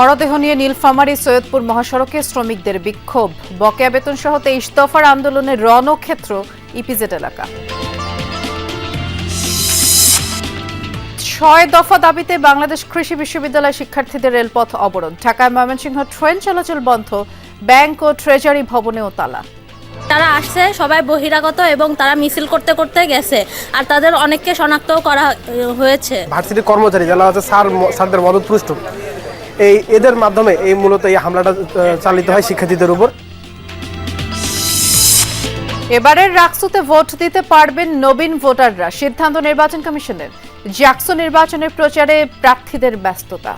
মরদেহ নিয়ে নীলফামারী সৈয়দপুর মহাসড়কে শ্রমিকদের বিক্ষোভ। বকেয়া বেতন সহ তেইশ দফার আন্দোলনের রণক্ষেত্র ইপিজেড এলাকা। ছয় দফা দাবিতে বাংলাদেশ কৃষি বিশ্ববিদ্যালয় শিক্ষার্থীদের রেলপথ অবরোধ। ঢাকায় ময়মনসিংহ ট্রেন চলাচল বন্ধ ব্যাংক ও ট্রেজারি ভবনেও তালা। তারা আসছে সবাই বহিরাগত এবং তারা মিছিল করতে করতে গেছে। আর তাদের অনেককে শনাক্তও করা হয়েছে। ভার্সিটির কর্মচারী যারা আছে স্যার স্যারদের মদতপুষ্ট। এই এদের মাধ্যমে এই মূলত এই হামলাটা চালিত হয় শিক্ষার্থীদের উপর। এবারের রাকসুতে ভোট দিতে পারবেন নবীন ভোটাররা। সিদ্ধান্ত নির্বাচন কমিশনের। জ্যাকসো নির্বাচনের প্রচারে প্রার্থীদের ব্যস্ততা।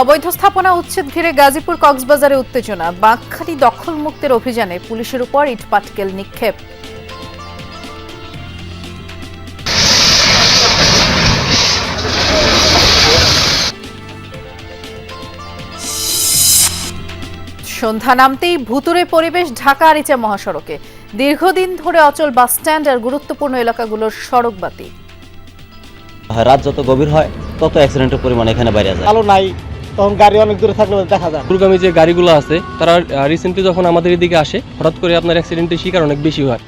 অবৈধ স্থাপনা উচ্ছেদ ঘিরে গাজীপুর কক্সবাজারে উত্তেজনা। বাঁকখালী দখল মুক্তের অভিযানে পুলিশের উপর ইটপাটকেল নিক্ষেপ। সন্ধ্যা নামতেই ভুতুরে পরিবেশ ঢাকা আরিচা মহাসড়কে। দীর্ঘদিন ধরে অচল বাসস্ট্যান্ড আর গুরুত্বপূর্ণ এলাকাগুলোর সড়ক বাতি। রাত যত গভীর হয় তত অ্যাক্সিডেন্টের পরিমাণ এখানে বাইরে যায়। আলো নাই তখন গাড়ি অনেক দূরে থাকলে দেখা যায় দুর্গামী যে গাড়িগুলো আছে, তারা রিসেন্টলি যখন আমাদের এদিকে আসে, হঠাৎ করে আপনার অ্যাক্সিডেন্টের শিকার অনেক বেশি হয়।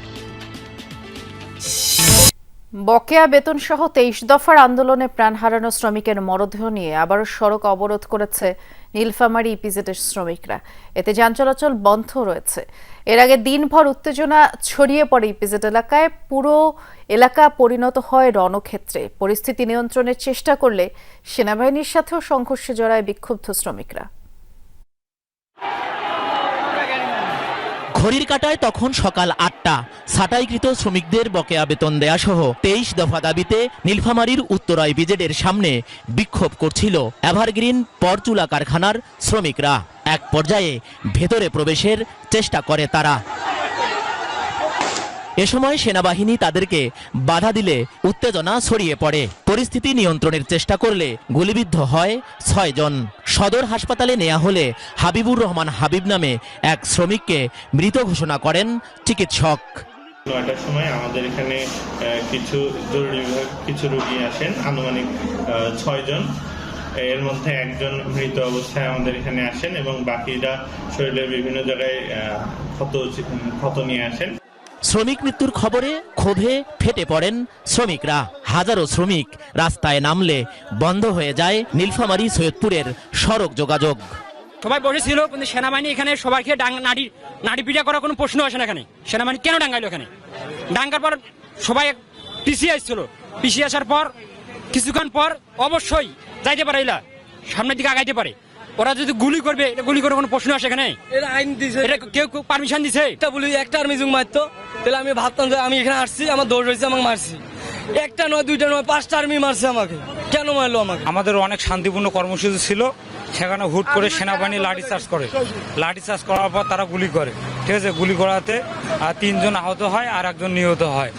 বকেয়া বেতন সহ তেইশ দফার আন্দোলনে প্রাণ হারানো শ্রমিকের মরদেহ নিয়ে আবারও সড়ক অবরোধ করেছে নীলফামারী ইপিজেডের শ্রমিকরা। এতে যান চলাচল বন্ধ রয়েছে। এর আগে দিনভর উত্তেজনা ছড়িয়ে পড়ে ইপিজেড এলাকায়। পুরো এলাকা পরিণত হয় রণক্ষেত্রে। পরিস্থিতি নিয়ন্ত্রণের চেষ্টা করলে সেনাবাহিনীর সাথেও সংঘর্ষে জড়ায় বিক্ষুব্ধ শ্রমিকরা। ঘড়ির কাটায় তখন সকাল আটটা। ছাটাইকৃত শ্রমিকদের বকেয়া বেতন দেয়া সহ তেইশ দফা দাবিতে নীলফামারীর উত্তরায় বিজেডের সামনে বিক্ষোভ করছিল এভারগ্রিন পরচুলা কারখানার শ্রমিকরা। এক পর্যায়ে ভেতরে প্রবেশের চেষ্টা করে তারা। এ সময় সেনাবাহিনী তাদেরকে বাধা দিলে উত্তেজনা ছড়িয়ে পড়ে। পরিস্থিতি নিয়ন্ত্রণের চেষ্টা করলে গুলিবিদ্ধ হয় ছয়জন সদর হাসপাতালে নেওয়া হলে হাবিবুর রহমান হাবিব নামে এক শ্রমিককে মৃত ঘোষণা করেন চিকিৎসক। নয়টার সময় আমাদের এখানে কিছু জরুরি বিভাগ, কিছু রোগী আসেন, আনুমানিক ছয় জন। এর মধ্যে একজন মৃত অবস্থায় আমাদের এখানে আসেন এবং বাকিরা শরীরের বিভিন্ন জায়গায় ক্ষত ক্ষত নিয়ে আসেন। শ্রমিক মৃত্যুর খবরে ক্ষোভে ফেটে পড়েন শ্রমিকরা। হাজারো শ্রমিক রাস্তায় নামলে বন্ধ হয়ে যায় নীলফামারী সৈয়দপুরের সড়ক যোগাযোগ। সবাই বসেছিল, কিন্তু সেনাবাহিনী এখানে সবাইকে নাড়ি নাড়ি পিটা করার কোনো প্রশ্ন আসে না এখানে। সেনাবাহিনী কেন ডাঙ্গাইলো এখানে? ডাঙ্গার পর সবাই পিছিয়ে আসছিল। পিছিয়ে আসার পর, কিছুক্ষণ পর অবশ্যই যাইতে পারে সামনের দিকে আগাইতে পারে। ওরা যদি গুলি করবে এটা গুলি করার কোনো প্রশ্ন আসে এখানে? এর আইন দিছে। এটা কেউ পারমিশন দিছে? এটা বলি একটা আর্মি জুং মারতো। তাহলে আমি ভাবতাম যে আমি এখানে আসছি আমার দৌড় হয়েছে আমাকে মারছি। একটা নয় দুইটা নয় পাঁচটা আর্মি মারছে আমাকে। কেন মারলো আমাকে? আমাদের অনেক শান্তিপূর্ণ কর্মসূচি ছিল। সেখানে হুট করে সেনাবাহিনী লাঠি চার্জ করে। লাঠি চার্জ করার পর তারা গুলি করে। ঠিক আছে? গুলি করাতে আর তিনজন আহত হয় আর একজন নিহত হয়।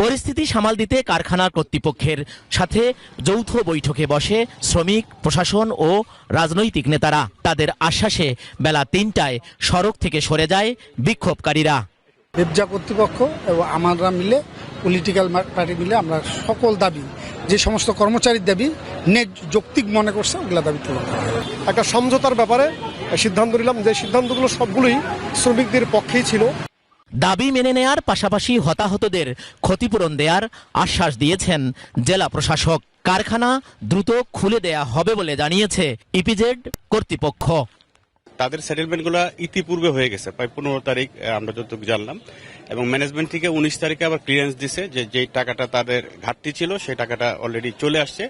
পরিস্থিতি সামাল দিতে কারখানার কর্তৃপক্ষের সাথে যৌথ বৈঠকে বসে শ্রমিক প্রশাসন ও রাজনৈতিক নেতারা। তাদের আশ্বাসে বেলা তিনটায় সড়ক থেকে সরে যায় বিক্ষোভকারীরা। রেবজা কর্তৃপক্ষ এবং আমরা মিলে পলিটিক্যাল পার্টি মিলে আমরা সকল দাবি যে সমস্ত কর্মচারীর দাবি নেট যৌক্তিক মনে করছে ওগুলা দাবি তুলব একটা সমঝোতার ব্যাপারে সিদ্ধান্ত নিলাম যে সিদ্ধান্তগুলো সবগুলোই শ্রমিকদের পক্ষেই ছিল। দাবি মেনে নেয়ার পাশাপাশি হতাহতদের ক্ষতিপূরণ দেয়ার আশ্বাস দিয়েছেন জেলা প্রশাসক। কারখানা দ্রুত খুলে দেয়া হবে বলে জানিয়েছে ইপিজেড কর্তৃপক্ষ। তাদের সেটেলমেন্টগুলো ইতিপূর্বে হয়ে গেছে প্রায় পনেরো তারিখ আমরা যতটুকু জানলাম। এবং ম্যানেজমেন্ট থেকে উনিশ তারিখে আবার ক্লিয়ারেন্স দিছে যে যে টাকাটা তাদের ঘাটতি ছিল সেই টাকাটা অলরেডি চলে আসছে।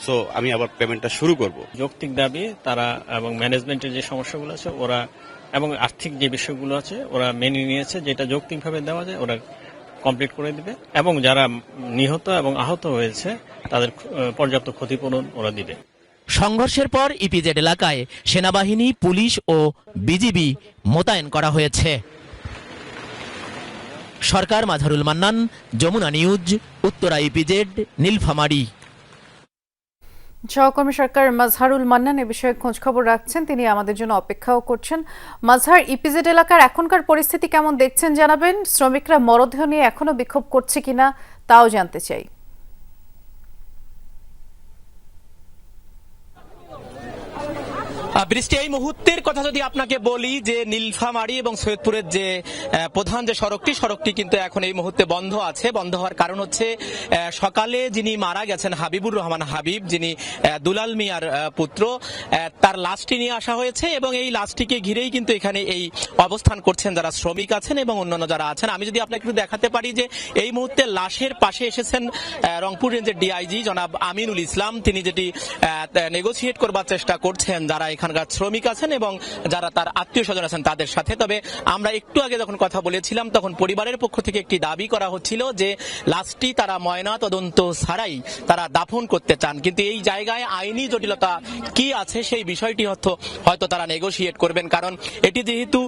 সো আমি আবার পেমেন্টটা শুরু করব। যৌক্তিক দাবি তারা এবং ম্যানেজমেন্টের যে সমস্যাগুলো আছে ওরা এবং আর্থিক যে বিষয়গুলো আছে, ওরা মেনে নিয়েছে, যেটা যৌক্তিকভাবে দেওয়া যায়, ওরা কমপ্লিট করে দিবে। এবং যারা নিহত এবং আহত হয়েছে, তাদের পর্যাপ্ত ক্ষতিপূরণ ওরা দিবে। সংঘর্ষের পর ইপিজেড এলাকায় সেনাবাহিনী, পুলিশ ও বিজিবি মোতায়েন করা হয়েছে। Sarkar, Majharul Mannan, Jamuna news, Uttara EPZ, Nilphamari. সহকর্মী সরকার মাজহারুল মান্নান এ বিষয়ে খোঁজ খবর রাখছেন। তিনি আমাদের জন্য অপেক্ষাও করছেন। মাজহার ইপিজেড এলাকার এখনকার পরিস্থিতি কেমন দেখছেন জানাবেন? শ্রমিকরা মরদেহ নিয়ে এখনও বিক্ষোভ করছে কিনা তাও জানতে চাই। বৃষ্টি এই মুহূর্তের কথা যদি আপনাকে বলি যে নীলফামারী এবং সৈয়দপুরের যে প্রধান যে সড়কটি সড়কটি কিন্তু এখন এই মুহূর্তে বন্ধ আছে। বন্ধ হওয়ার কারণ হচ্ছে সকালে যিনি মারা গেছেন হাবিবুর রহমান হাবিব, যিনি দুলাল মিয়ার পুত্র তার লাশটি নিয়ে আসা হয়েছে এবং এই লাশটিকে ঘিরেই কিন্তু এখানে এই অবস্থান করছেন যারা শ্রমিক আছেন এবং অন্যান্য যারা আছেন। আমি যদি আপনাকে একটু দেখাতে পারি যে এই মুহূর্তে লাশের পাশে এসেছেন রংপুর রেঞ্জের ডিআইজি জনাব আমিনুল ইসলাম। তিনি যেটি নেগোসিয়েট করবার চেষ্টা করছেন যারা এখানকার শ্রমিক আছেন এবং যারা তার আত্মীয় স্বজন আছেন তাদের সাথে। তবে আমরা একটু আগে যখন কথা বলেছিলাম, তখন পরিবারের পক্ষ থেকে একটি দাবি করা হচ্ছিল যে লাশটি তারা ময়না তদন্ত ছাড়াই তারা দাফন করতে চান। কিন্তু এই জায়গায় আইনি জটিলতা কি আছে সেই বিষয়টি হয়তো তারা নেগোসিয়েট করবেন। কারণ এটি যেহেতু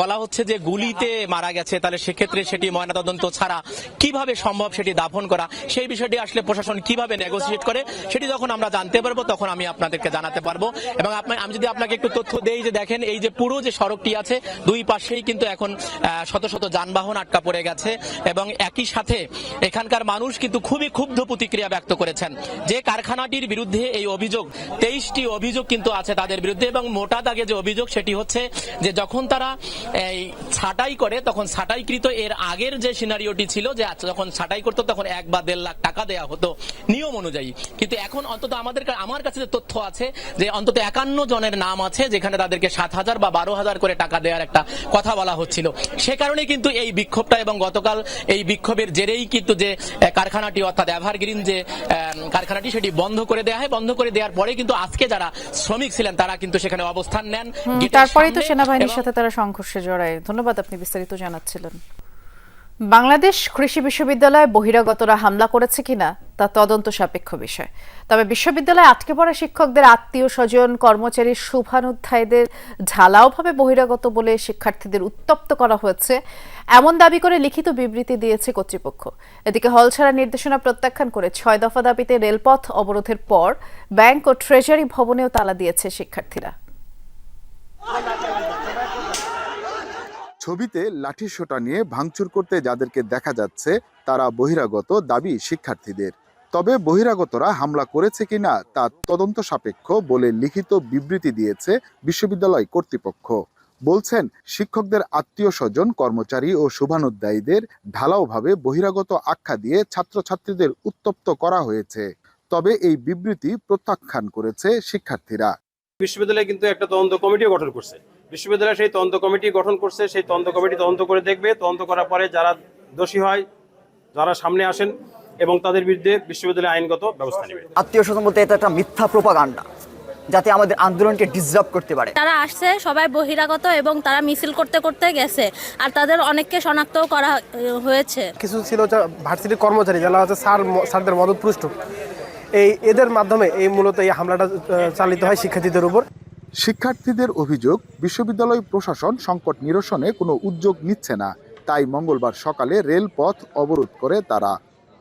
বলা হচ্ছে যে গুলিতে মারা গেছে, তাহলে সেক্ষেত্রে সেটি ময়নাতদন্ত ছাড়া কীভাবে সম্ভব সেটি দাফন করা? সেই বিষয়টি আসলে প্রশাসন কীভাবে নেগোসিয়েট করে, সেটি যখন আমরা জানতে পারব, তখন আমি আপনাদেরকে জানাতে পারব। এবং আমি যদি আপনাকে একটু তথ্য দেই যে দেখেন এই যে পুরো যে সড়কটি আছে দুই পাশেই কিন্তু এখন শত শত যানবাহন আটকা পড়ে গেছে এবং একই সাথে এখানকার মানুষ কিন্তু খুবই ক্ষুব্ধ প্রতিক্রিয়া ব্যক্ত করেছেন। যে কারখানাটির বিরুদ্ধে এই অভিযোগ তেইশটি অভিযোগ কিন্তু আছে তাদের বিরুদ্ধে এবং মোটা দাগে যে অভিযোগ সেটি হচ্ছে যে যখন তারা এই ছাটাই করে তখন ছাটাইকৃত এর আগের যে সিনারিওটি ছিল যে আচ্ছা, যখন ছাটাই করতো তখন এক বা দেড় লাখ টাকা দেয়া হতো নিয়ম অনুযায়ী। কিন্তু এখন অন্তত আমাদের আমার কাছে যে তথ্য আছে যে অন্তত একান্ন জনের নাম আছে যেখানে তাদেরকে সাত হাজার বা বারো হাজার করে টাকা দেওয়ার একটা কথা বলা হচ্ছিল। সে কারণে কিন্তু এই বিক্ষোভটা এবং গতকাল এই বিক্ষোভের জেরেই কিন্তু যে কারখানাটি অর্থাৎ এভারগ্রিন যে কারখানাটি সেটি বন্ধ করে দেওয়া হয়। বন্ধ করে দেওয়ার পরে কিন্তু আজকে যারা শ্রমিক ছিলেন তারা কিন্তু সেখানে অবস্থান নেন তারপরেই তো সেনাবাহিনীর সাথে তারা সংঘর্ষে জড়ায়। ধন্যবাদ আপনি বিস্তারিত জানাচ্ছিলেন। বাংলাদেশ কৃষি বিশ্ববিদ্যালয়ে বহিরাগতরা হামলা করেছে কিনা তা তদন্ত সাপেক্ষ বিষয়। তবে বিশ্ববিদ্যালয়ে আটকে পড়া শিক্ষকদের আত্মীয় স্বজন, কর্মচারী, শুভানুধ্যায়ীদের ঢালাওভাবে বহিরাগত বলে শিক্ষার্থীদের উত্তপ্ত করা হয়েছে। এমন দাবি করে লিখিত বিবৃতি দিয়েছে কর্তৃপক্ষ। এদিকে হল ছাড়া নির্দেশনা প্রত্যাখ্যান করে ছয় দফা দাবিতে রেলপথ অবরোধের পর ব্যাংক ও ট্রেজারি ভবনেও তালা দিয়েছে শিক্ষার্থীরা। ছবিতে লাঠির সোটা নিয়ে ভাঙচুর করতে যাদেরকে দেখা যাচ্ছে, তারা বহিরাগত দাবি শিক্ষার্থীদের। তবে বহিরাগতরা হামলা করেছে কিনা তা তদন্ত সাপেক্ষ বলে লিখিত বিবৃতি দিয়েছে বিশ্ববিদ্যালয় কর্তৃপক্ষ। বলছেন, শিক্ষকদের আত্মীয় স্বজন কর্মচারী ও শুভানুধ্যায়ীদের ঢালাওভাবে বহিরাগত আখ্যা দিয়ে ছাত্রছাত্রীদের উত্তপ্ত করা হয়েছে। তবে এই বিবৃতি প্রত্যাখ্যান করেছে শিক্ষার্থীরা। বিশ্ববিদ্যালয় কিন্তু একটা তদন্ত কমিটিও গঠন করছে। বিশ্ববিদ্যালয় সেই তদন্ত কমিটি গঠন করছে সেই তদন্ত কমিটি তদন্ত করে দেখবে। তদন্ত করার পরে যারা দোষী হয় যারা সামনে আসেন এবং তাদের বিরুদ্ধে বিশ্ববিদ্যালয় আইনগত ব্যবস্থা নেবে। আত্মীয় স্বজন বলতে এটা একটা মিথ্যা প্রোপাগান্ডা যাতে আমাদের আন্দোলনকে ডিস্টার্ব করতে পারে। তারা আসছে সবাই বহিরাগত এবং তারা মিছিল করতে করতে গেছে। আর তাদের অনেককে শনাক্তও করা হয়েছে। কিছু ছিল ভার্সিটির কর্মচারী যারা হচ্ছে স্যার স্যারদের মদত পৃষ্ঠ এই এদের মাধ্যমে এই মূলত এই হামলাটা চালিত হয় শিক্ষার্থীদের উপর। শিক্ষার্থীদের অভিযোগ বিশ্ববিদ্যালয় প্রশাসন সংকট নিরসনে কোনো উদ্যোগ নিচ্ছে না। তাই মঙ্গলবার সকালে রেলপথ অবরোধ করে তারা।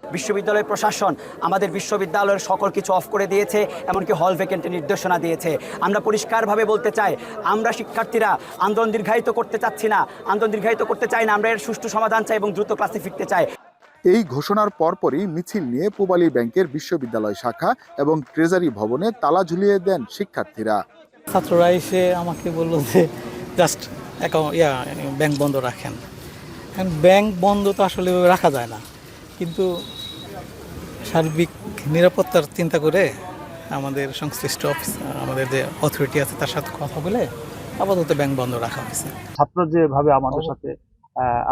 বিশ্ববিদ্যালয় প্রশাসন আমাদের বিশ্ববিদ্যালয়ের সকল কিছু অফ করে দিয়েছে এমনকি হল ভ্যাকেন্টের নির্দেশনা দিয়েছে। আমরা পরিষ্কারভাবে বলতে চাই আমরা শিক্ষার্থীরা আন্দোলন দীর্ঘায়িত করতে চাচ্ছি না আন্দোলন দীর্ঘায়িত করতে চাই না আমরা এর সুষ্ঠু সমাধান চাই এবং দ্রুত ক্লাসে ফিরতে চাই। এই ঘোষণার পরপরই মিছিল নিয়ে পূবালী ব্যাংকের বিশ্ববিদ্যালয় শাখা এবং ট্রেজারি ভবনে তালা ঝুলিয়ে দেন শিক্ষার্থীরা। ছাত্ররা এসে আমাকে বলল যে জাস্ট অ্যাকাউন্ট ইয়া ব্যাংক বন্ধ রাখেন। এখন ব্যাংক বন্ধ তো আসলে রাখা যায় না। কিন্তু সার্বিক নিরাপত্তার চিন্তা করে আমাদের সংশ্লিষ্ট অফিস আমাদের যে অথরিটি আছে তার সাথে কথা বলে আপাতত ব্যাংক বন্ধ রাখা হয়েছে। ছাত্র যেভাবে আমাদের সাথে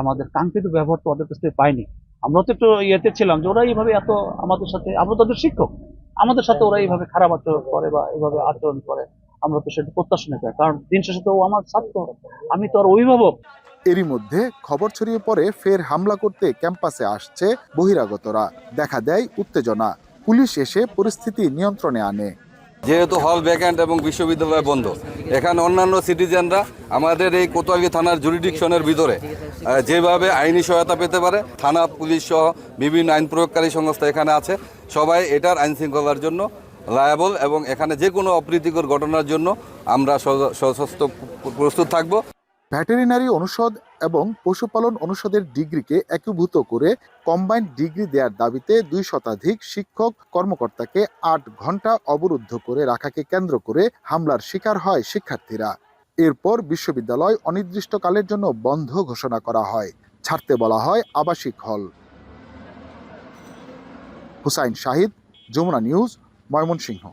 আমাদের কাঙ্ক্ষিত ব্যবহার তো ওদের কাছ থেকে পাইনি আমরা তো একটু ইয়েতে ছিলাম যে ওরা এইভাবে এত আমাদের সাথে আমরা তো শিক্ষক। আমাদের সাথে ওরা এইভাবে খারাপ আচরণ করে বা এইভাবে আচরণ করে। আমরা তো সেটা প্রত্যাশা না কারণ দিন শেষে তো ও আমার ছাত্র। আমি তো আর অভিভাবক। এরই মধ্যে খবর ছড়িয়ে পড়ে ফের হামলা করতে ক্যাম্পাসে আসছে বহিরাগতরা। দেখা দেয় উত্তেজনা। পুলিশ এসে পরিস্থিতি নিয়ন্ত্রণে আনে। যেহেতু হল ভ্যাকেন্ট এবং বিশ্ববিদ্যালয় বন্ধ এখানে অন্যান্য সিটিজেনরা আমাদের এই কোতোয়ালি থানার জুরিডিকশনের ভিতরে যেভাবে আইনি সহায়তা পেতে পারে থানা পুলিশ সহ বিভিন্ন আইন প্রয়োগকারী সংস্থা এখানে আছে। সবাই এটার আইন শৃঙ্খলার জন্য লায়াবল এবং এখানে যে কোনো অপ্রীতিকর ঘটনার জন্য আমরা সশস্ত্র প্রস্তুত থাকব। ভেটেরিনারি অনুষদ এবং পশুপালন অনুষদের ডিগ্রিকে একীভূত করে কম্বাইন্ড ডিগ্রি দেওয়ার দাবিতে দুই শতাধিক শিক্ষক কর্মকর্তাকে আট ঘণ্টা অবরুদ্ধ করে রাখাকে কেন্দ্র করে হামলার শিকার হয় শিক্ষার্থীরা। এরপর বিশ্ববিদ্যালয় অনির্দিষ্টকালের জন্য বন্ধ ঘোষণা করা হয়। ছাড়তে বলা হয় আবাসিক হল। হুসাইন শাহিদ, যমুনা নিউজ ময়মনসিংহ।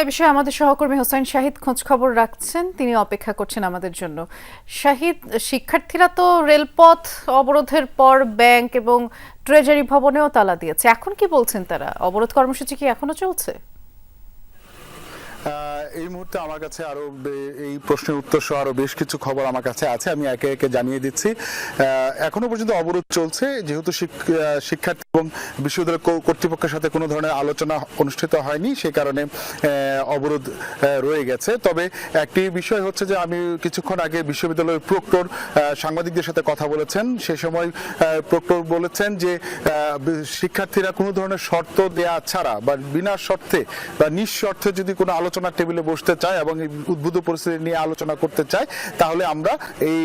এ বিষয়ে আমাদের সহকর্মী হোসেন শাহিদ খোঁজ খবর রাখছেন। তিনি অপেক্ষা করছেন আমাদের জন্য। শাহিদ, শিক্ষার্থীরা তো রেলপথ অবরোধের পর ব্যাংক এবং ট্রেজারি ভবনেও তালা দিয়েছে। এখন কি বলছেন তারা? অবরোধ কর্মসূচি কি এখনও চলছে? এই মুহূর্তে আমার কাছে আরও এই প্রশ্নের উত্তর সহ আরও বেশ কিছু খবর আমার কাছে আছে, আমি একে একে জানিয়ে দিচ্ছি। এখনও পর্যন্ত অবরোধ চলছে, যেহেতু শিক্ষার্থী এবং বিশ্ববিদ্যালয় কর্তৃপক্ষের সাথে কোনো ধরনের আলোচনা অনুষ্ঠিত হয়নি, সে কারণে অবরোধ রয়ে গেছে। তবে একটি বিষয় হচ্ছে যে আমি কিছুক্ষণ আগে বিশ্ববিদ্যালয়ের প্রক্টর সাংবাদিকদের সাথে কথা বলেছেন। সে সময় প্রক্টর বলেছেন যে শিক্ষার্থীরা কোনো ধরনের শর্ত দেয়া ছাড়া বা বিনা শর্তে বা নিঃশর্তে যদি কোনো আলোচনা টেবিলে বসতে চায় এবং এই উদ্ভূত পরিস্থিতি নিয়ে আলোচনা করতে চায়, তাহলে আমরা এই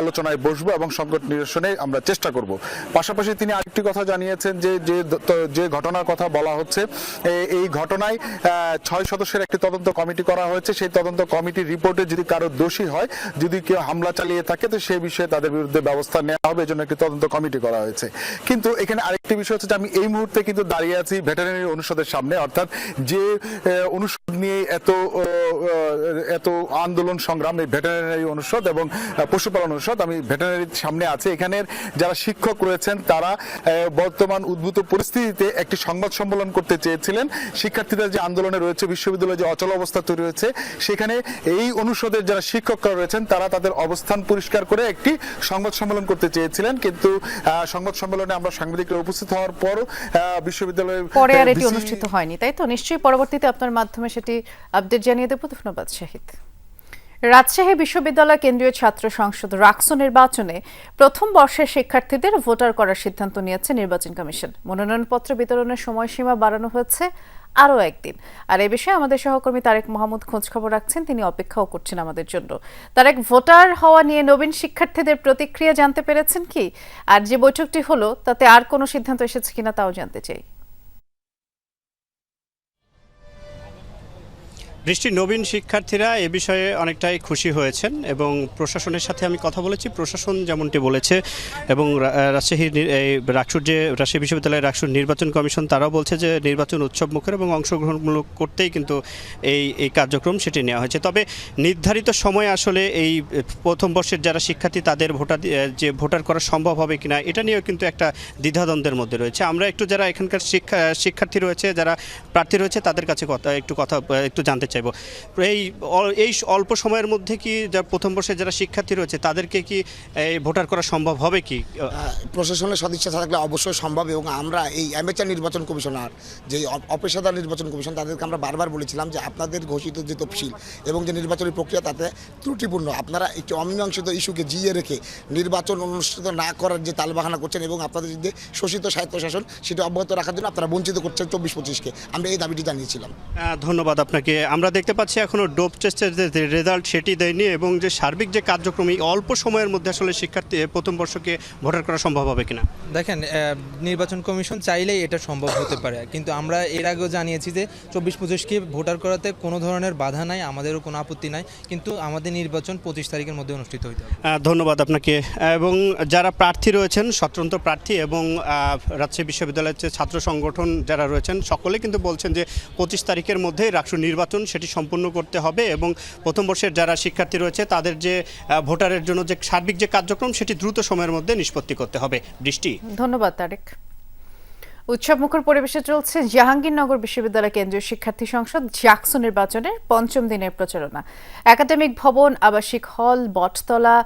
আলোচনায় বসবো এবং সংকট নিরসনে আমরা চেষ্টা করব। পাশাপাশি তিনি আরেকটি কথা জানিয়েছেন যে যে ঘটনার কথা বলা হচ্ছে এই ঘটনায় ছয় সদস্যের একটি তদন্ত কমিটি করা হয়েছে। সেই তদন্ত কমিটির রিপোর্টে যদি কারও দোষী হয়, যদি কেউ হামলা চালিয়ে থাকে, তো সেই বিষয়ে তাদের বিরুদ্ধে ব্যবস্থা নেওয়া হবে এজন্য একটি তদন্ত কমিটি করা হয়েছে। কিন্তু এখানে আরেকটি বিষয় হচ্ছে যে আমি এই মুহূর্তে কিন্তু দাঁড়িয়ে আছি ভেটেরিনারি অনুষদের সামনে, অর্থাৎ যে অনুষদ নিয়ে এত এত আন্দোলন সংগ্রাম, এই ভেটেরিনারি অনুষদ এবং পশুপালন অনুষদ, আমি ভেটেরিনারির সামনে আছে। এখানের যারা শিক্ষক রয়েছেন, তারা বর্তমান উদ্ভূত পরিস্থিতিতে একটি সংবাদ সম্মেলন করতে চেয়েছিলেন। শিক্ষার্থীদের যে আন্দোলনে রয়েছে, বিশ্ববিদ্যালয়ে যে অচল অবস্থা তৈরি হয়েছে, সেখানে এই অনুষদের যারা শিক্ষকরা রয়েছেন, তারা তাদের অবস্থান পরিষ্কার করে একটি সংবাদ সম্মেলন করতে চেয়েছিলেন কিন্তু সংবাদ সম্মেলনে আমরা সাংবাদিকরা উপস্থিত হওয়ার পরও আহ, বিশ্ববিদ্যালয়ের পরে আর এটি অনুষ্ঠিত হয়নি তাই তো? নিশ্চয়ই পরবর্তীতে আপনার মাধ্যমে সেটি আপডেট জানিয়ে দেবো। ধন্যবাদ শাহিদ। রাজশাহী বিশ্ববিদ্যালয় কেন্দ্রীয় ছাত্র সংসদ রাক্সো নির্বাচনে প্রথম বর্ষের শিক্ষার্থীদের ভোটার করার সিদ্ধান্ত নিয়েছে নির্বাচন কমিশন। মনোনয়নপত্র বিতরণের সময়সীমা বাড়ানো হয়েছে। আরও একদিন। আর এ বিষয়ে আমাদের সহকর্মী তারেক মোহাম্মদ খোঁজ খবর রাখছেন, তিনি অপেক্ষাও করছেন আমাদের জন্য। তারেক, ভোটার হওয়া নিয়ে নবীন শিক্ষার্থীদের প্রতিক্রিয়া জানতে পেরেছেন কি? আর যে বৈঠকটি হলো, তাতে আর কোনো সিদ্ধান্ত এসেছে কিনা তাও জানতে চাই। বৃষ্টি নবীন শিক্ষার্থীরা এ বিষয়ে অনেকটাই খুশি হয়েছেন এবং প্রশাসনের সাথে আমি কথা বলেছি। প্রশাসন যেমনটি বলেছে এবং রা- রাজশাহীর এই রাকসুর যে রাজশাহী বিশ্ববিদ্যালয়ের রাকসুর নির্বাচন কমিশন তারাও বলছে যে নির্বাচন উৎসব মুখের এবং অংশগ্রহণমূলক করতেই কিন্তু এই এই কার্যক্রম সেটি নেওয়া হয়েছে। তবে নির্ধারিত সময় আসলে এই প্রথম বর্ষের যারা শিক্ষার্থী তাদের ভোটার যে ভোটার করা সম্ভব হবে কিনা এটা নিয়েও কিন্তু একটা দ্বিধাদ্বন্দ্বের মধ্যে রয়েছে। আমরা একটু যারা এখানকার শিক্ষা, শিক্ষার্থী রয়েছে, যারা প্রার্থী রয়েছে তাদের কাছে কথা, একটু কথা, একটু জানতে চাইব। এই এই অল্প সময়ের মধ্যে কি যা প্রথম বর্ষে যারা শিক্ষার্থী রয়েছে তাদেরকে কি এই ভোটার করা সম্ভব হবে কি? প্রশাসনের সদিচ্ছা থাকলে অবশ্যই সম্ভব এবং আমরা এই অ্যামেচার নির্বাচন কমিশনার যে অপেশাদার নির্বাচন কমিশন তাদেরকে আমরা বারবার বলেছিলাম যে আপনাদের ঘোষিত যে তফসিল এবং যে নির্বাচনী প্রক্রিয়া তাতে ত্রুটিপূর্ণ। আপনারা একটি অমীমাংসিত ইস্যুকে জিয়ে রেখে নির্বাচন অনুষ্ঠিত না করার যে তালবাহানা করছেন এবং আপনাদের যে শোষিত স্বায়ত্তশাসন সেটা অব্যাহত রাখার জন্য আপনারা বঞ্চিত করছেন চব্বিশ পঁচিশকে। আমরা এই দাবিটি জানিয়েছিলাম। ধন্যবাদ আপনাকে। আমরা দেখতে পাচ্ছি এখনও ডোপ টেস্টের যে রেজাল্ট সেটি দেয়নি এবং যে সার্বিক যে কার্যক্রম এই অল্প সময়ের মধ্যে আসলে শিক্ষার্থী প্রথম বর্ষকে ভোটার করা সম্ভব হবে কিনা? দেখেন নির্বাচন কমিশন চাইলেই এটা সম্ভব হতে পারে। কিন্তু আমরা এর আগেও জানিয়েছি যে চব্বিশ পঁচিশকে ভোটার করাতে কোনো ধরনের বাধা নাই আমাদেরও কোনো আপত্তি নাই কিন্তু আমাদের নির্বাচন পঁচিশ তারিখের মধ্যে অনুষ্ঠিত হইতে ধন্যবাদ আপনাকে। এবং যারা প্রার্থী রয়েছেন স্বতন্ত্র প্রার্থী এবং রাজশাহী বিশ্ববিদ্যালয়ের ছাত্র সংগঠন যারা রয়েছেন সকলে কিন্তু বলছেন যে পঁচিশ তারিখের মধ্যে রাষ্ট্র নির্বাচন। সেটি সম্পূর্ণ করতে হবে এবং প্রথম বর্ষের যারা শিক্ষার্থী রয়েছে, তাদের যে ভোটারের জন্য যে সার্বিক যে কার্যক্রম, সেটি দ্রুত সময়ের মধ্যে নিষ্পত্তি করতে হবে। বৃষ্টি। ধন্যবাদ, তারেক। উৎসব মুখর পরিবেশে চলছে জাহাঙ্গীরনগর বিশ্ববিদ্যালয় কেন্দ্রীয় শিক্ষার্থী সংসদ জাকসু নির্বাচনের পঞ্চম দিনের প্রচারণা। একাডেমিক ভবন, আবাসিক হল, বটতলা,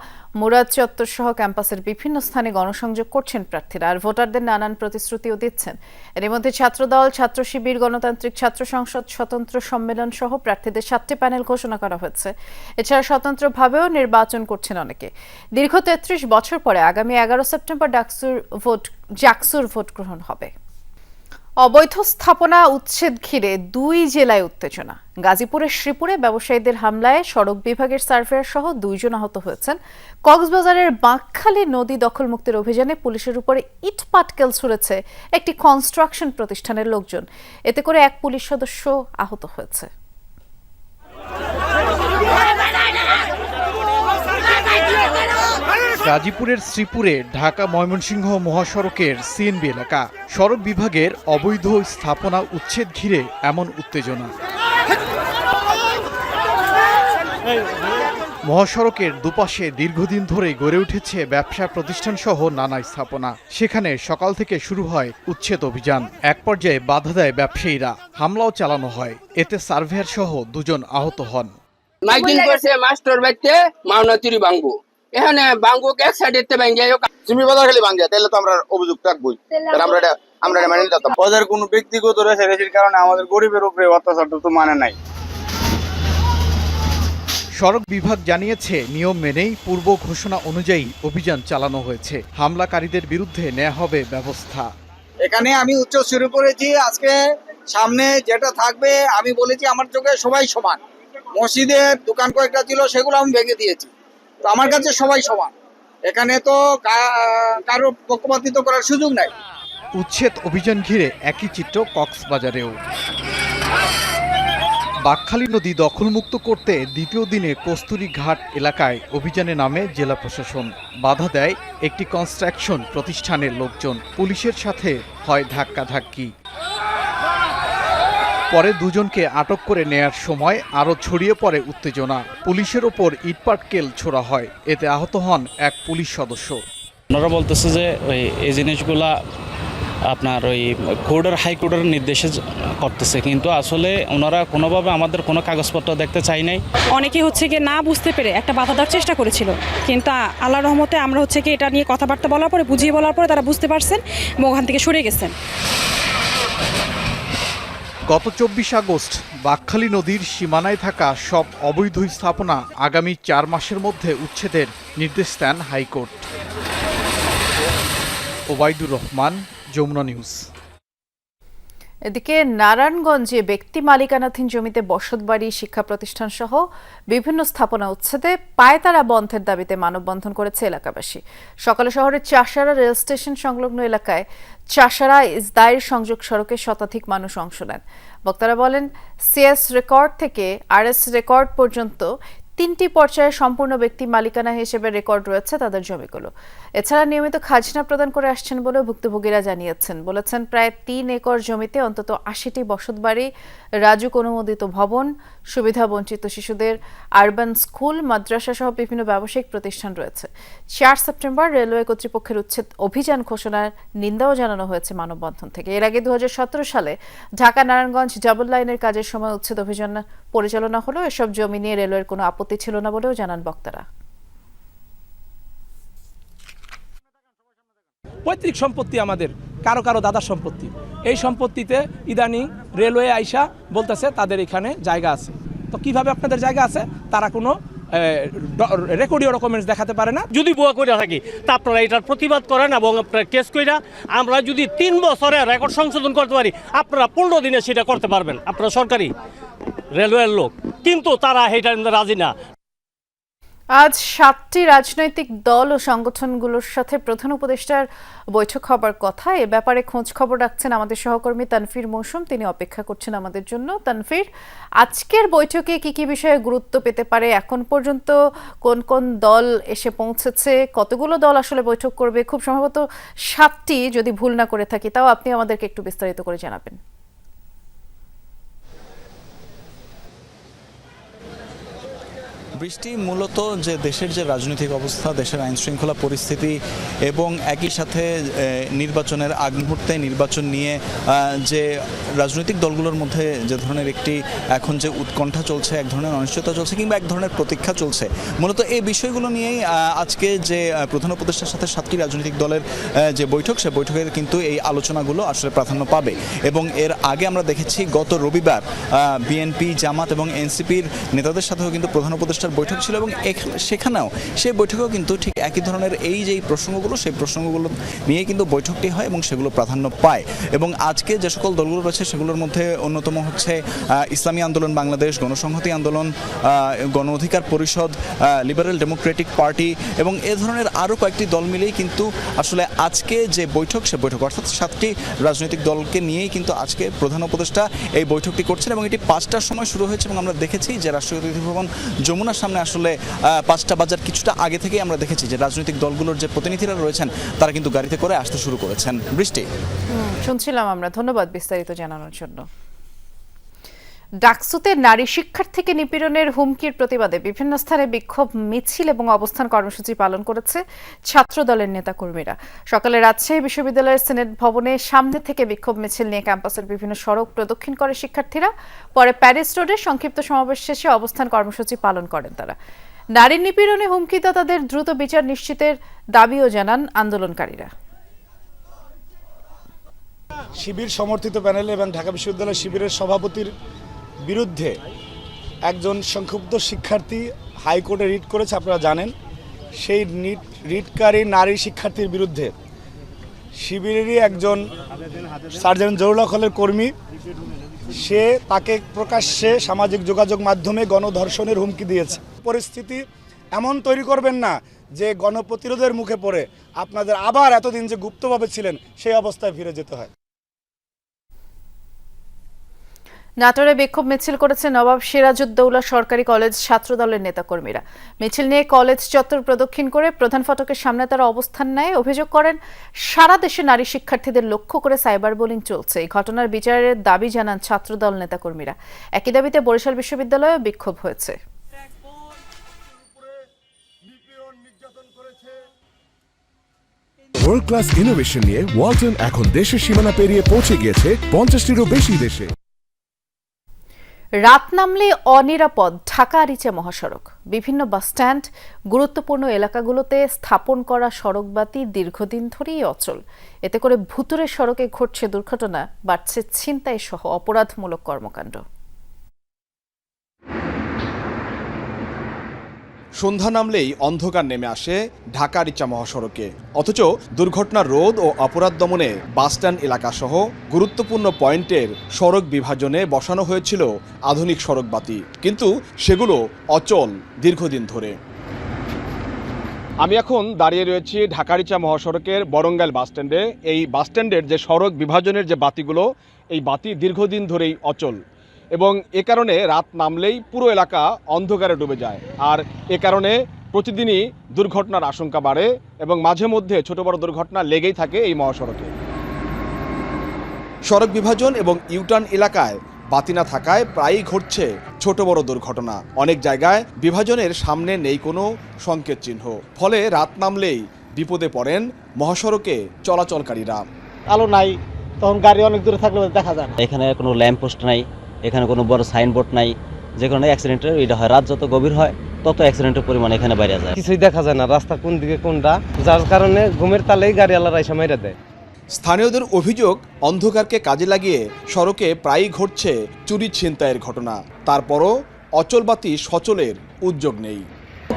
মুরাদ চত্বর সহ ক্যাম্পাসের বিভিন্ন স্থানে গণসংযোগ করছেন প্রার্থীরা আর ভোটারদের নানান প্রতিশ্রুতিও দিচ্ছেন। এর মধ্যে ছাত্রদল, ছাত্র শিবির, গণতান্ত্রিক ছাত্র সংসদ, স্বতন্ত্র সম্মেলন সহ প্রার্থীদের সাতটি প্যানেল ঘোষণা করা হয়েছে। এছাড়া স্বতন্ত্রভাবেও নির্বাচন করছেন অনেকে। দীর্ঘ তেত্রিশ বছর পরে আগামী এগারো সেপ্টেম্বর ডাকসুর ভোট, জাকসুর ভোট গ্রহণ হবে। অবৈধ স্থাপনা উচ্ছেদ ঘিরে দুই জেলায় উত্তেজনা। গাজীপুরের শ্রীপুরে ব্যবসায়ীদের হামলায় সড়ক বিভাগের সার্ভেয়ার সহ দুইজন আহত হয়েছেন। কক্সবাজারের বাঁকখালী নদী দখল মুক্তির অভিযানে পুলিশের উপরে ইট পাটকেল ছুড়েছে একটি কনস্ট্রাকশন প্রতিষ্ঠানের লোকজন। এতে করে এক পুলিশ সদস্য আহত হয়েছে। গাজীপুরের শ্রীপুরে ঢাকা ময়মনসিংহ মহাসড়কের সিএনবি এলাকা। সড়ক বিভাগের অবৈধ স্থাপনা উচ্ছেদ ঘিরে এমন উত্তেজনা। মহাসড়কের দুপাশে দীর্ঘদিন ধরে গড়ে উঠেছে ব্যবসা প্রতিষ্ঠান সহ নানা স্থাপনা। সেখানে সকাল থেকে শুরু হয় উচ্ছেদ অভিযান। এক পর্যায়ে বাধা দেয় ব্যবসায়ীরা। হামলাও চালানো হয়। এতে সার্ভেয়ার সহ দুজন আহত হন। মাইকিং করছে মাস্টার বাইতে মাওনা চুরি এখানে ভাঙবো এক সাইডে ভাঙে তুমি বাজার খালি তাহলে তো আমরা অভিযোগ রাখবোই। আমরা এটা আমরা এটা মেনে নিতাম ওদের কোনো ব্যক্তিগত কারণে আমাদের গরিবের উপরে অত্যাচারটা তো মানে নাই। সড়ক বিভাগ জানিয়েছে নিয়ম মেনেই পূর্ব ঘোষণা অনুযায়ী অভিযান চালানো হয়েছে। হামলাকারীদের বিরুদ্ধে নেওয়া হবে ব্যবস্থা। এখানে আমি উচ্চ শুরু করেছি আজকে সামনে যেটা থাকবে আমি বলেছি আমার চোখে সবাই সমান। মসজিদের দোকান কয়েকটা ছিল সেগুলো আমি ভেঙে দিয়েছি। তো আমার কাছে সবাই সমান। এখানে তো কারও পক্ষপাতিত্ব করার সুযোগ নাই। উচ্ছেদ অভিযান ঘিরে একই চিত্র কক্সবাজারেও। বাকখালী নদী দখলমুক্ত করতে দ্বিতীয় দিনে কস্তুরী ঘাট এলাকায় অভিযানে নামে জেলা প্রশাসন। বাধা দেয় একটি কনস্ট্রাকশন প্রতিষ্ঠানের লোকজন। পুলিশের সাথে হয় ধাক্কাধাক্কি। পরে দুজনকে আটক করে নেয়ার সময় আরও ছড়িয়ে পড়ে উত্তেজনা। পুলিশের ওপর ইটপাটকেল ছোড়া হয়। এতে আহত হন এক পুলিশ সদস্য। ওনারা বলতেছে যে ওই এই জিনিসগুলা আপনার ওই কোর্টের হাইকোর্টের নির্দেশে করতেছে। কিন্তু আসলে ওনারা কোনোভাবে আমাদের কোনো কাগজপত্র দেখতে চাই নাই। অনেকে হচ্ছে কি না বুঝতে পেরে একটা বাধা দেওয়ার চেষ্টা করেছিল। কিন্তু আল্লাহ রহমতে আমরা হচ্ছে কি এটা নিয়ে কথাবার্তা বলার পরে বুঝিয়ে বলার পরে তারা বুঝতে পারছেন এবং ওখান থেকে সরে গেছেন। গত চব্বিশ আগস্ট বাকখালী নদীর সীমানায় থাকা সব অবৈধ স্থাপনা আগামী চার মাসের মধ্যে উচ্ছেদের নির্দেশ দেন high court. Obaidur Rahman, Jamuna news. এদিকে নারায়ণগঞ্জে ব্যক্তি মালিকানাধীন জমিতে বসতবাড়ি শিক্ষা প্রতিষ্ঠান সহ বিভিন্ন স্থাপনা উচ্ছেদে পায়তারা বন্ধের দাবিতে মানববন্ধন করেছে এলাকাবাসী। সকালে শহরের চাষারা রেল স্টেশন সংলগ্ন এলাকায় চাষারা ইসদায়ের সংযোগ সড়কে শতাধিক মানুষ অংশ নেন। বক্তারা বলেন, সিএস রেকর্ড থেকে আরএস রেকর্ড পর্যন্ত তিনটি পর্যায়ে সম্পূর্ণ ব্যক্তি মালিকানা হিসেবে রেকর্ড রয়েছে তাদের জমিগুলো। এছাড়া নিয়মিত খাজনা প্রদান করে আসছেন বলেও ভুক্তভোগীরা জানিয়েছেন। বলেছেন, প্রায় তিন একর জমিতে অন্তত আশিটি বসতবাড়ি রাজুক অনুমোদিত ভবন, সুবিধা বঞ্চিত শিশুদের, আরবান স্কুল মাদ্রাসা সহ বিভিন্ন ব্যবসায়িক প্রতিষ্ঠান রয়েছে। চার সেপ্টেম্বর রেলওয়ে কর্তৃপক্ষের উচ্ছেদ অভিযান ঘোষণার নিন্দাও জানানো হয়েছে মানববন্ধন থেকে। এর আগে দু হাজার সতেরো সালে ঢাকা নারায়ণগঞ্জ ডাবল লাইনের কাজের সময় উচ্ছেদ অভিযান পরিচালনা হলেও এসব জমি নিয়ে রেলওয়ের কোনো আপত্তি ছিল না বলেও জানান বক্তারা। পৈতৃক সম্পত্তি আমাদের কারও কারও দাদার সম্পত্তি। এই সম্পত্তিতে ইদানিং রেলওয়ে আইসা বলতেছে তাদের এখানে জায়গা আছে। তো কীভাবে আপনাদের জায়গা আছে? তারা কোনো রেকর্ডিও ডকুমেন্টস দেখাতে পারে না। যদি বুয়া করে থাকি তা আপনারা এটার প্রতিবাদ করেন এবং আপনারা কেস কইরা আমরা যদি তিন বছরে রেকর্ড সংশোধন করতে পারি আপনারা পনেরো দিনে সেটা করতে পারবেন। আপনারা সরকারি রেলওয়ের লোক। কিন্তু তারা এটা রাজি না। আজ সাতটি রাজনৈতিক দল ও সংগঠনগুলোর সাথে প্রধান উপদেষ্টার বৈঠক হবার কথা। এ ব্যাপারে খোঁজ খবর রাখছেন আমাদের সহকর্মী তানফির মৌসুম তিনি অপেক্ষা করছেন আমাদের জন্য। তানফির আজকের বৈঠকে কি কি বিষয়ে গুরুত্ব পেতে পারে? এখন পর্যন্ত কোন কোন দল এসে পৌঁছেছে? কতগুলো দল আসলে বৈঠক করবে? খুব সম্ভবত সাতটি যদি ভুল না করে থাকি, তাও আপনি আমাদেরকে একটু বিস্তারিত করে জানাবেন। বৃষ্টি মূলত যে দেশের যে রাজনৈতিক অবস্থা, দেশের আইন শৃঙ্খলা পরিস্থিতি এবং একই সাথে নির্বাচনের আগ মুহূর্তে নির্বাচন নিয়ে যে রাজনৈতিক দলগুলোর মধ্যে যে ধরনের একটি এখন যে উৎকণ্ঠা চলছে, এক ধরনের অনিশ্চয়তা চলছে কিংবা এক ধরনের প্রতীক্ষা চলছে, মূলত এই বিষয়গুলো নিয়েই আজকে যে প্রধান উপদেষ্টার সাথে সাতটি রাজনৈতিক দলের যে বৈঠক, সে বৈঠকের কিন্তু এই আলোচনাগুলো আসলে প্রাধান্য পাবে। এবং এর আগে আমরা দেখেছি গত রবিবার বিএনপি, জামাত এবং এনসিপির নেতাদের সাথেও কিন্তু প্রধান উপদেষ্টার আমাদের বৈঠক ছিল এবং সেখানেও সেই বৈঠকেও কিন্তু ঠিক একই ধরনের এই যে প্রসঙ্গগুলো, সেই প্রসঙ্গগুলো নিয়ে কিন্তু বৈঠকটি হয় এবং সেগুলো প্রাধান্য পায়। এবং আজকে যে সকল দলগুলো রয়েছে সেগুলোর মধ্যে অন্যতম হচ্ছে ইসলামী আন্দোলন, বাংলাদেশ গণসংহতি আন্দোলন গণ অধিকার পরিষদ লিবারেল ডেমোক্রেটিক পার্টি এবং এ ধরনের আরও কয়েকটি দল মিলেই কিন্তু আসলে আজকে যে বৈঠক, সে বৈঠক অর্থাৎ সাতটি রাজনৈতিক দলকে নিয়েই কিন্তু আজকে প্রধান উপদেষ্টা এই বৈঠকটি করছেন এবং এটি পাঁচটার সময় শুরু হয়েছে এবং আমরা দেখেছি যে রাষ্ট্রীয় অতিথি ভবন যমুনার সামনে আসলে পাঁচটা বাজার কিছুটা আগে থেকেই আমরা দেখেছি যে রাজনৈতিক দলগুলোর যে প্রতিনিধিরা রয়েছেন, তারা কিন্তু গাড়িতে করে আসতে শুরু করেছেন। বৃষ্টি। শুনছিলাম আমরা। ধন্যবাদ বিস্তারিত জানানোর জন্য। ডাকসুতে নারী শিক্ষার্থীকে নিপীড়নের হুমকির প্রতিবাদে বিভিন্ন স্থানে বিক্ষোভ, মিছিল এবং অবস্থান কর্মসূচি পালন করেছে ছাত্র দলের নেতাকর্মীরা। সকালে রাজশাহী বিশ্ববিদ্যালয়ের সিনেট ভবনে সামনে থেকে বিক্ষোভ, মিছিল নিয়ে ক্যাম্পাসের বিভিন্ন সড়ক প্রদক্ষিণ করে শিক্ষার্থীরা। পরে প্যারিস রোডে সংক্ষিপ্ত সমাবেশ শেষে অবস্থান কর্মসূচি পালন করেন তারা। নারী নিপীড়নে হুমকিদাতাদের দ্রুত বিচার নিশ্চিতের দাবিও জানান আন্দোলনকারীরা। শিবির সমর্থিত প্যানেল এবং ঢাকা বিশ্ববিদ্যালয় শিবিরের সভাপতির বিরুদ্ধে একজন সংক্ষুব্ধ শিক্ষার্থী হাইকোর্টে রিট করেছে, আপনারা জানেন। সেই নিট রিটকারী নারী শিক্ষার্থীর বিরুদ্ধে শিবিরেরই একজন সার্জন জরুল হলের কর্মী, সে তাকে প্রকাশ্যে সামাজিক যোগাযোগ মাধ্যমে গণধর্ষণের হুমকি দিয়েছে। পরিস্থিতি এমন তৈরি করবেন না যে গণপ্রতিরোধের মুখে পড়ে আপনাদের আবার এতদিন যে গুপ্তভাবে ছিলেন, সেই অবস্থায় ফিরে যেতে হয়। নাটোরে বিক্ষোভ মিছিল করেছে নবাব সিরাজউদ্দৌলা সরকারি কলেজ ছাত্র ছাত্রদলের নেতাকর্মীরা। মিছিল নিয়ে কলেজ চত্বর প্রদক্ষিণ করে প্রধান ফটকের সামনে তারা অবস্থান নেয়। অভিযোগ করেন, সারা দেশে নারী শিক্ষার্থীদের লক্ষ্য করে সাইবার বোলিং চলছে। এই ঘটনার বিচারের দাবি জানান ছাত্র ছাত্রদল নেতাকর্মীরা। একই দাবিতে বরিশাল বিশ্ববিদ্যালয়েও বিক্ষোভ হয়েছে। ওয়ার্ল্ড ক্লাস ইনোভেশন নিয়ে ওয়ালটন এখন দেশের সীমানা পেরিয়ে পৌঁছে গিয়েছে পঞ্চাশটিরও বেশি দেশে। রাত নামলে অনিরাপদ, ঢাকা আরিচা মহাসড়ক। বিভিন্ন বাস স্ট্যান্ড, গুরুত্বপূর্ণ এলাকাগুলোতে স্থাপন করা সড়কবাতি দীর্ঘদিন ধরেই অচল। এতে করে ভুতুরে সড়কে ঘটছে দুর্ঘটনা, বাড়ছে ছিনতাই সহ অপরাধমূলক কর্মকাণ্ড। সন্ধ্যা নামলেই অন্ধকার নেমে আসে ঢাকা রিচা মহাসড়কে। অথচ দুর্ঘটনা রোধ ও অপরাধ দমনে বাসস্ট্যান্ড এলাকা সহ গুরুত্বপূর্ণ পয়েন্টের সড়ক বিভাজনে বসানো হয়েছিল আধুনিক সড়ক বাতি। কিন্তু সেগুলো অচল দীর্ঘদিন ধরে। আমি এখন দাঁড়িয়ে রয়েছি ঢাকারিচা মহাসড়কের বরঙ্গাইল বাসস্ট্যান্ডে এই বাসস্ট্যান্ডের যে সড়ক বিভাজনের যে বাতিগুলো, এই বাতি দীর্ঘদিন ধরেই অচল। এবং এ কারণে রাত নামলেই পুরো এলাকা অন্ধকারে ডুবে যায়। আর এ কারণে প্রতিদিনই দুর্ঘটনার আশঙ্কা বাড়ে এবং মাঝে মধ্যে ছোট বড় দুর্ঘটনা লেগেই থাকে এই মহাসড়কে। সড়ক বিভাজন এবং ইউটার্ন এলাকায় বাতি না থাকায় প্রায়ই ঘটছে ছোট বড় দুর্ঘটনা। অনেক জায়গায় বিভাজনের সামনে নেই কোনো সংকেত চিহ্ন। ফলে রাত নামলেই বিপদে পড়েন মহাসড়কে চলাচলকারীরা। আলো নাই তখন গাড়ি অনেক দূরে থাকলে দেখা যায় না। এখানে কোনো ল্যাম্প পোস্ট নাই এখানে কোনো বড় সাইনবোর্ড নাই যে কারণে অ্যাক্সিডেন্টের এটা হয়। রাত যত গভীর হয় তত অ্যাক্সিডেন্টের পরিমাণ এখানে বাইরে যায়। কিছুই দেখা যায় না রাস্তা কোন দিকে কোনটা যার কারণে ঘুমের তালেই গাড়ি আলাদা এসে মেরে দেয়। স্থানীয়দের অভিযোগ অন্ধকারকে কাজে লাগিয়ে সড়কে প্রায়ই ঘটছে চুরি ছিনতাইয়ের ঘটনা। তারপরও অচলবাতি সচলের উদ্যোগ নেই।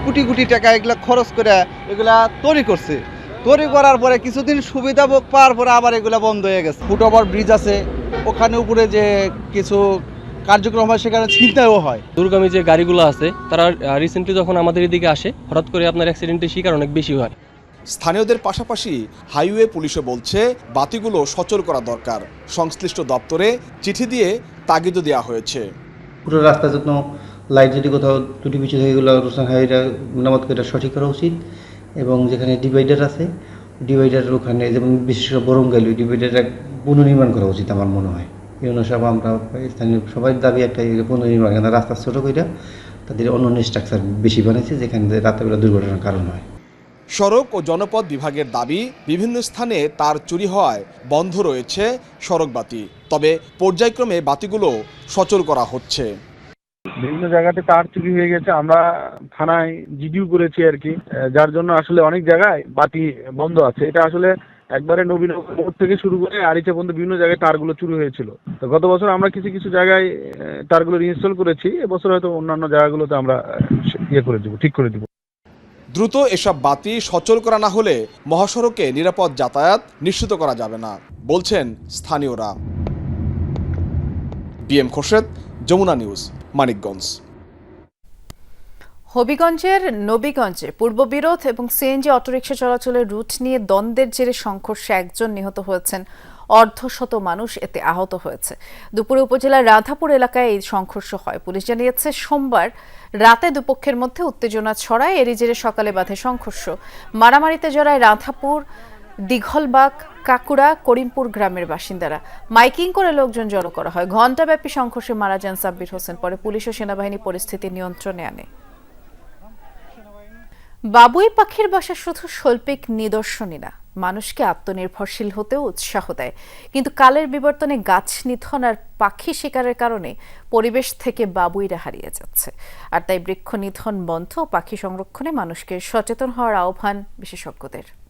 কোটি কোটি টাকা এগুলা খরচ করে এগুলা তৈরি করছে। তৈরি করার পরে কিছুদিন সুবিধা ভোগ পাওয়ার পরে আবার এগুলা বন্ধ হয়ে গেছে। ফুট ওভার ব্রিজ আছে ওখানে উপরে যে কিছু কার্যক্রম হয় সেখানে ছিনতাইও হয়। দুর্গামী যে গাড়িগুলো আছে তারা রিসেন্টলি যখন আমাদের এদিকে আসে হঠাৎ করে আপনার অ্যাক্সিডেন্টের শিকার অনেক বেশি হয়। স্থানীয়দের পাশাপাশি হাইওয়ে পুলিশও বলছে বাতিগুলো সচল করা দরকার। সংশ্লিষ্ট দপ্তরে চিঠি দিয়ে তাগিদও দেওয়া হয়েছে। পুরো রাস্তা যত্ন লাইট যদি কোথাও ত্রুটি বিচ্ছুত হয়ে গেলো রোশন হাইরা মেরামত করে সঠিক করা উচিত। এবং যেখানে ডিভাইডার আছে ডিভাইডার ওখানে যেমন বিশেষ করে বরঙ্গাইল ওই ডিভাইডারটা পুনর্নির্মাণ করা উচিত আমার মনে হয়। এই আমরা স্থানীয় সবাই দাবি একটা এই পুনর্নির্মাণ কেন রাস্তা ছোটো করে তাদের অন্য অন্য স্ট্রাকচার বেশি বানাইছে যেখানে রাত্রেবেলা দুর্ঘটনার কারণ হয়। সড়ক ও জনপদ বিভাগের দাবি বিভিন্ন স্থানে তার চুরি হওয়ায় বন্ধ রয়েছে সড়ক বাতি। তবে পর্যায়ক্রমে বাতিগুলো সচল করা হচ্ছে। বিভিন্ন জায়গাতে তার চুরি হয়ে গেছে আমরা থানায় জিডিও করেছি আর কি। যার জন্য আসলে অনেক জায়গায় বাতি বন্ধ আছে। এটা আসলে একবারে নবীনগর মোড় থেকে শুরু করে আরিচা পর্যন্ত বিভিন্ন জায়গায় তারগুলো চুরি হয়েছিল। তো গত বছর আমরা কিছু কিছু জায়গায় তারগুলো ইনস্টল করেছি। এবছর হয়তো অন্যান্য জায়গাগুলোতে আমরা ইয়ে করে দিব, ঠিক করে দেবো। দ্রুত এসব বাতি সচল করা না হলে মহাসড়কে নিরাপদ যাতায়াত নিশ্চিত করা যাবে না, বলছেন স্থানীয়রা। BM Khorshed, Jamuna news, Manikganj. হবিগঞ্জের নবীগঞ্জে পূর্ববিরোধ এবং সিএনজি অটোরিকশা চলাচলের রুট নিয়ে দ্বন্দ্বের জেরে সংঘর্ষে একজন নিহত হয়েছেন। অর্ধশত মানুষ এতে আহত হয়েছে। দুপুরে উপজেলার রাধাপুর এলাকায় এই সংঘর্ষ হয়। পুলিশ জানিয়েছে, সোমবার রাতে দুপক্ষের মধ্যে উত্তেজনা ছড়ায়। এরই জেরে সকালে বাধে সংঘর্ষ। মারামারিতে জড়ায় রাধাপুর, দীঘলবাগ, কাকুড়া, করিমপুর গ্রামের বাসিন্দারা। মাইকিং করে লোকজন জড়ো করা হয়। ঘণ্টাব্যাপী সংঘর্ষে মারা যান সাব্বির হোসেন। পরে পুলিশ ও সেনাবাহিনী পরিস্থিতি নিয়ন্ত্রণে আনে। বাবুই পাখির বাসা শুধু শৈল্পিক নিদর্শনই না, মানুষকে আত্মনির্ভরশীল হতেও উৎসাহ দেয়। কিন্তু কালের বিবর্তনে গাছ নিধন আর পাখি শিকারের কারণে পরিবেশ থেকে বাবুইরা হারিয়ে যাচ্ছে। আর তাই বৃক্ষ নিধন বন্ধ পাখি সংরক্ষণে মানুষকে সচেতন হওয়ার আহ্বান বিশেষজ্ঞদের।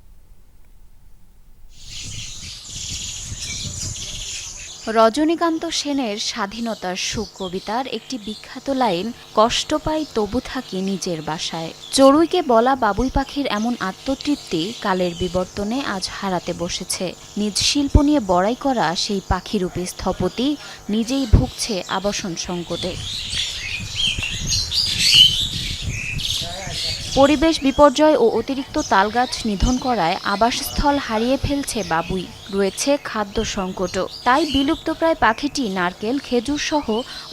রজনীকান্ত সেনের স্বাধীনতার সুখ কবিতার একটি বিখ্যাত লাইন, কষ্ট পাই তবু থাকি নিজের বাসায়। চড়ুইকে বলা বাবুই পাখির এমন আত্মতৃপ্তি কালের বিবর্তনে আজ হারাতে বসেছে। নিজ শিল্প নিয়ে বড়াই করা সেই পাখিরূপী স্থপতি নিজেই ভুগছে আবাসন সংকটে। পরিবেশ বিপর্যয় ও অতিরিক্ত তালগাছ নিধন করায় আবাসস্থল হারিয়ে ফেলছে বাবুই। রয়েছে খাদ্য সংকটও। তাই বিলুপ্তপ্রায় পাখিটি নারকেল খেজুর সহ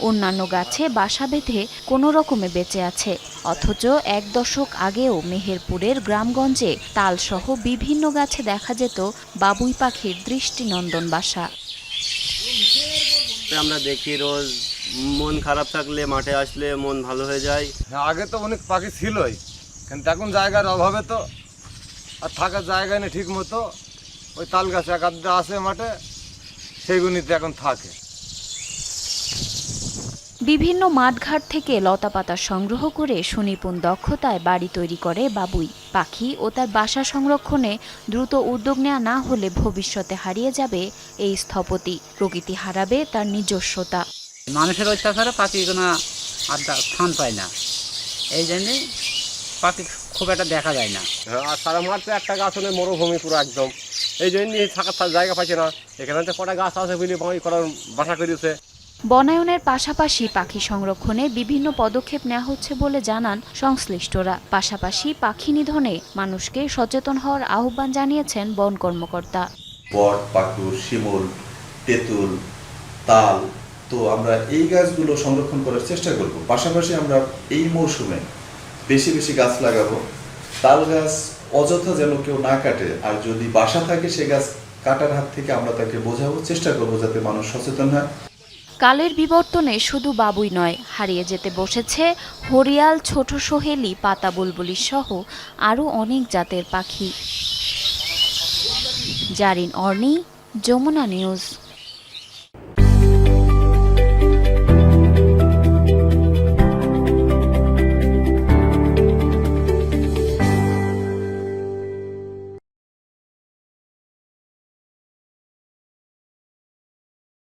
অন্যান্য গাছে বাসা বেঁধে কোনো রকমে বেঁচে আছে। অথচ এক দশক আগেও মেহেরপুরের গ্রামগঞ্জে তালসহ বিভিন্ন গাছে দেখা যেত বাবুই পাখির দৃষ্টিনন্দন বাসা। আমরা দেখি রোজ মন খারাপ থাকলে মাঠে আসলে মন ভালো হয়ে যায়। আগে তো অনেক পাখি ছিলই। কিন্তু এখন জায়গার অভাবে তো আর থাকার জায়গা নেই ঠিক মতো। ওই তাল গাছ এক আধটা আছে মাঠে সেইগুলিতে এখন থাকে। বিভিন্ন মাঠঘাট থেকে লতাপাতা সংগ্রহ করে সুনিপুণ দক্ষতায় বাড়ি তৈরি করে বাবুই পাখি ও তার বাসা সংরক্ষণে দ্রুত উদ্যোগ নেওয়া না হলে ভবিষ্যতে হারিয়ে যাবে এই স্থপতি। প্রকৃতি হারাবে তার নিজস্বতা। মানুষের অত্যাচারে পাখি কোনো আড্ডা স্থান পায় না। এই জন্যে পাখি খুব একটা দেখা যায় না। আর সারা মাঠ তো একটা গাছ হলে মরুভূমি পুরো একদম। এই জন্য থাকার জায়গা পাচ্ছে না। এখানে তো কটা গাছ আছে বলে করার বাসা করেছে বনায়নের পাশাপাশি পাখি সংরক্ষণে বিভিন্ন পদক্ষেপ নেওয়া হচ্ছে বলে জানান সংশ্লিষ্টরা। পাশাপাশি পাখি নিধনে মানুষকে সচেতন হওয়ার আহ্বান জানিয়েছেন বন কর্মকর্তা। বট পাকুর শিমুল তেঁতুল তাল তো আমরা এই গাছগুলো সংরক্ষণ করার চেষ্টা করব। পাশাপাশি আমরা এই মৌসুমে বেশি বেশি গাছ লাগাবো। তাল গাছ অযথা যেন কেউ না কাটে, আর যদি বাসা থাকে সে গাছ কাটার হাত থেকে আমরা তাকে বোঝাবো, চেষ্টা করব যাতে মানুষ সচেতন হয়। কালের বিবর্তনে শুধু বাবুই নয়, হারিয়ে যেতে বসেছে হরিয়াল, ছোট সোহেলি, পাতা বুলবুলি সহ আরও অনেক জাতের পাখি। জারিন অর্নি, যমুনা নিউজ।